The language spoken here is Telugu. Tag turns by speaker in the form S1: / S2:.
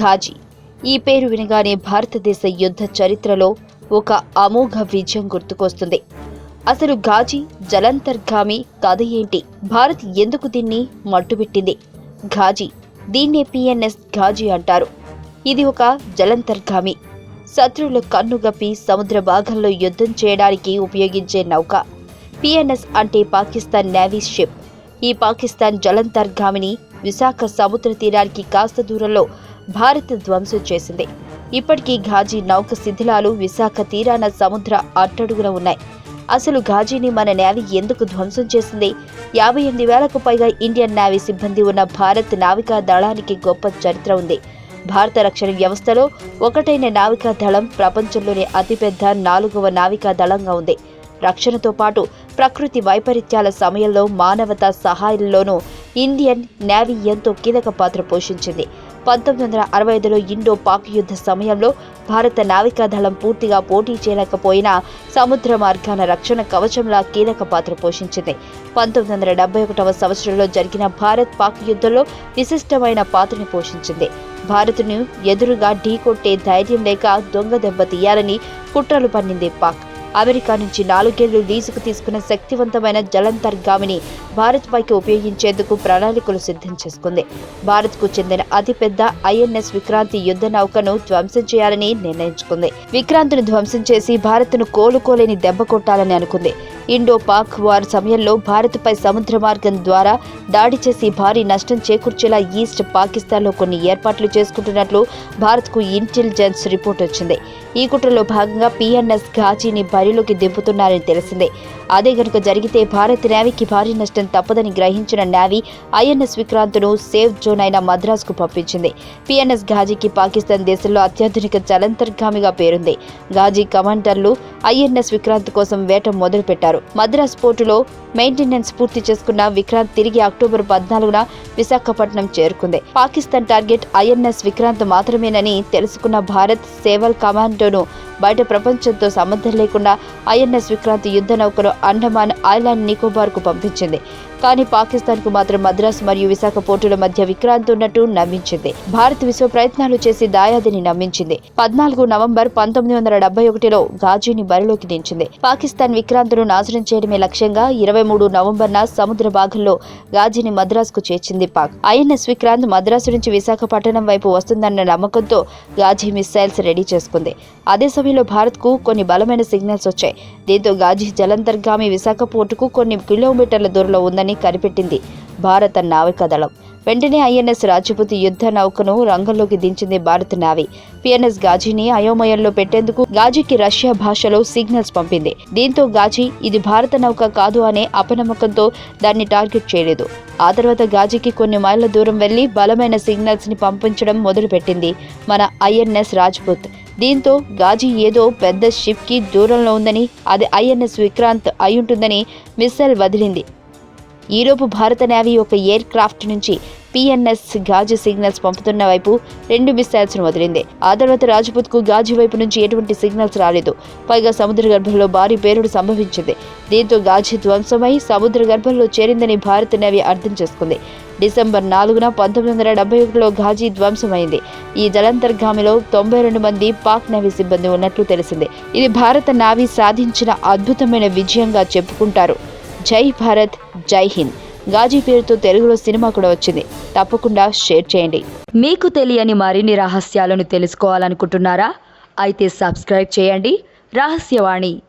S1: ఘాజీ. ఈ పేరు వినగానే భారతదేశ యుద్ధ చరిత్రలో ఒక అమోఘ విజయం గుర్తుకొస్తుంది. అసలు ఘాజీ జలంతర్గామి కథ ఏంటి? భారత్ ఎందుకు దీన్ని మట్టుబెట్టింది? ఘాజీ దీన్నే పిఎన్ఎస్ ఘాజీ అంటారు. ఇది ఒక జలంతర్గామి. శత్రువుల కన్నుగప్పి సముద్ర భాగంలో యుద్ధం చేయడానికి ఉపయోగించే నౌక. పిఎన్ఎస్ అంటే పాకిస్తాన్ నేవీ షిప్. ఈ పాకిస్తాన్ జలంతర్గామిని విశాఖ సముద్ర తీరానికి కాస్త దూరంలో భారత్ ధ్వంసం చేసింది. ఇప్పటికీ ఘాజీ నౌక శిథిలాలు విశాఖ తీరాన సముద్ర అట్టడుగున ఉన్నాయి. అసలు ఘాజీని మన నేవీ ఎందుకు ధ్వంసం చేసింది? యాభై ఎనిమిది వేలకు పైగా ఇండియన్ నేవీ సిబ్బంది ఉన్న భారత్ నావికా దళానికి గొప్ప చరిత్ర ఉంది. భారత రక్షణ వ్యవస్థలో ఒకటైన నావికా దళం ప్రపంచంలోనే అతిపెద్ద నాలుగవ నావికా దళంగా ఉంది. రక్షణతో పాటు ప్రకృతి వైపరీత్యాల సమయంలో మానవతా సహాయంలోనూ ఇండియన్ నేవీ ఎంతో కీలక పాత్ర పోషించింది. పంతొమ్మిది వందల అరవై ఐదులో ఇండో పాక్ యుద్ధ సమయంలో భారత నావికాదళం పూర్తిగా పోటీ చేయలేకపోయినా సముద్ర మార్గాన రక్షణ కవచంలా కీలక పాత్ర పోషించింది. పంతొమ్మిది వందల డెబ్బై ఒకటవ సంవత్సరంలో జరిగిన భారత్ పాక్ యుద్ధంలో విశిష్టమైన పాత్రని పోషించింది. భారత్ను ఎదురుగా ఢీకొట్టే ధైర్యం లేక దొంగ దెబ్బ తీయాలని కుట్రలు పన్నింది పాక్. అమెరికా నుంచి నాలుగేళ్ళు లీజుకు తీసుకున్న శక్తివంతమైన జలంతర్గామిని భారత్ పైకి ఉపయోగించేందుకు ప్రణాళికలు సిద్ధం చేసుకుంది. భారత్కు చెందిన అతిపెద్ద ఐఎన్ఎస్ విక్రాంతి యుద్ధ నౌకను ధ్వంసం చేయాలని నిర్ణయించుకుంది. విక్రాంతిని ధ్వంసం చేసి భారత్ను కోలుకోలేని దెబ్బ కొట్టాలని అనుకుంది. ఇండో పాక్ వార్ సమయంలో భారత్పై సముద్ర మార్గం ద్వారా దాడి చేసి భారీ నష్టం చేకూర్చేలా ఈస్ట్ పాకిస్తాన్లో కొన్ని ఏర్పాట్లు చేసుకుంటున్నట్లు భారత్కు ఇంటెలిజెన్స్ రిపోర్ట్ వచ్చింది. ఈ కుట్రలో భాగంగా పిఎన్ఎస్ ఘాజీని బరిలోకి దింపుతున్నారని తెలిసిందే. అదే గనుక జరిగితే భారత్ నేవీకి భారీ నష్టం తప్పదని గ్రహించిన నేవీ ఐఎన్ఎస్ విక్రాంత్ను సేఫ్ జోన్ అయిన మద్రాసుకు పంపించింది. పిఎన్ఎస్ ఘాజీకి పాకిస్తాన్ దేశంలో అత్యాధునిక జలంతర్గామిగా పేరుంది. ఘాజీ కమాండర్లు ఐఎన్ఎస్ విక్రాంత్ కోసం వేట మొదలుపెట్టారు. మద్రాస్ పోర్టులో మెయింటెనెన్స్ పూర్తి చేసుకున్న విక్రాంత్ తిరిగి అక్టోబర్ పద్నాలుగున విశాఖపట్నం చేరుకుంది. పాకిస్తాన్ టార్గెట్ ఐఎన్ఎస్ విక్రాంత్ మాత్రమేనని తెలుసుకున్న భారత్ సేవల్ కమాండోను బయట ప్రపంచంతో సంబంధం లేకుండా ఐఎన్ఎస్ విక్రాంత్ యుద్ధ నౌకను అండమాన్ ఐలాండ్ నికోబార్కు పంపించింది. కానీ పాకిస్తాన్కు మాత్రం మద్రాసు మరియు విశాఖ పోర్టుల మధ్య విక్రాంతి ఉన్నట్టు నమ్మించింది. భారత్ విశ్వ ప్రయత్నాలు చేసి దాయాదిని నమ్మించింది. పద్నాలుగు నవంబర్ పంతొమ్మిది వందల డెబ్బై ఒకటిలో గాజీని బరిలోకి దించింది. పాకిస్తాన్ విక్రాంతును నాశనం చేయడమే లక్ష్యంగా ఇరవై మూడు నవంబర్న సముద్ర భాగంలో గాజీని మద్రాసుకు చేర్చింది పాక్. ఐఎన్ఎస్ విక్రాంత్ మద్రాసు నుంచి విశాఖపట్నం వైపు వస్తుందన్న నమ్మకంతో గాజీ మిస్సైల్స్ రెడీ చేసుకుంది. అదే సమయంలో భారత్కు కొన్ని బలమైన సిగ్నల్స్ వచ్చాయి. దీంతో గాజీ జలంతర్గామి విశాఖ పోర్టుకు కొన్ని కిలోమీటర్ల దూరంలో ఉందని కనిపెట్టింది. భారత నావికాదళం వెంటనే ఐఎన్ఎస్ రాజపూతి యుద్ధ నౌకను రంగంలోకి దించింది భారత నావి. పిఎన్ఎస్ గాజీని అయోమయంలో పెట్టేందుకు గాజీకి రష్యా భాషలో సిగ్నల్స్ పంపింది. దీంతో గాజీ ఇది భారత నౌక కాదు అనే అపనమ్మకంతో దాన్ని టార్గెట్ చేయలేదు. ఆ తర్వాత గాజీకి కొన్ని మైళ్ళ దూరం వెళ్ళి బలమైన సిగ్నల్స్ని పంపించడం మొదలుపెట్టింది మన ఐఎన్ఎస్ రాజ్పుత్. దీంతో గాజీ ఏదో పెద్ద షిప్కి దూరంలో ఉందని అది ఐఎన్ఎస్ విక్రాంత్ అయ్యుంటుందని మిస్సైల్ వదిలింది. ఈలోపు భారత నేవీ ఒక ఎయిర్ క్రాఫ్ట్ నుంచి పిఎన్ఎస్ గాజు సిగ్నల్స్ పంపుతున్న వైపు రెండు మిసైల్స్ను వదిలింది. ఆ తర్వాత రాజ్పుత్కు గాజు వైపు నుంచి ఎటువంటి సిగ్నల్స్ రాలేదు. పైగా సముద్ర గర్భంలో భారీ పేరుడు సంభవించింది. దీంతో గాజు ధ్వంసమై సముద్ర గర్భంలో చేరిందని భారత నేవీ అర్థం చేసుకుంది. డిసెంబర్ నాలుగున పంతొమ్మిది వందల డెబ్బై ఒకటిలో ఘాజీ ధ్వంసమైంది. ఈ జలంతర్గామిలో తొంభై రెండు మంది పాక్ నేవీ సిబ్బంది ఉన్నట్లు తెలిసింది. ఇది భారత నావీ సాధించిన అద్భుతమైన విజయంగా చెప్పుకుంటారు. జై భారత్ జై హింద్. గాజీ పేరుతో తెలుగులో సినిమా కూడా వచ్చింది. తప్పకుండా షేర్ చేయండి. మీకు తెలియని మరిన్ని రహస్యాలను తెలుసుకోవాలనుకుంటున్నారా? అయితే సబ్స్క్రైబ్ చేయండి. రహస్యవాణి.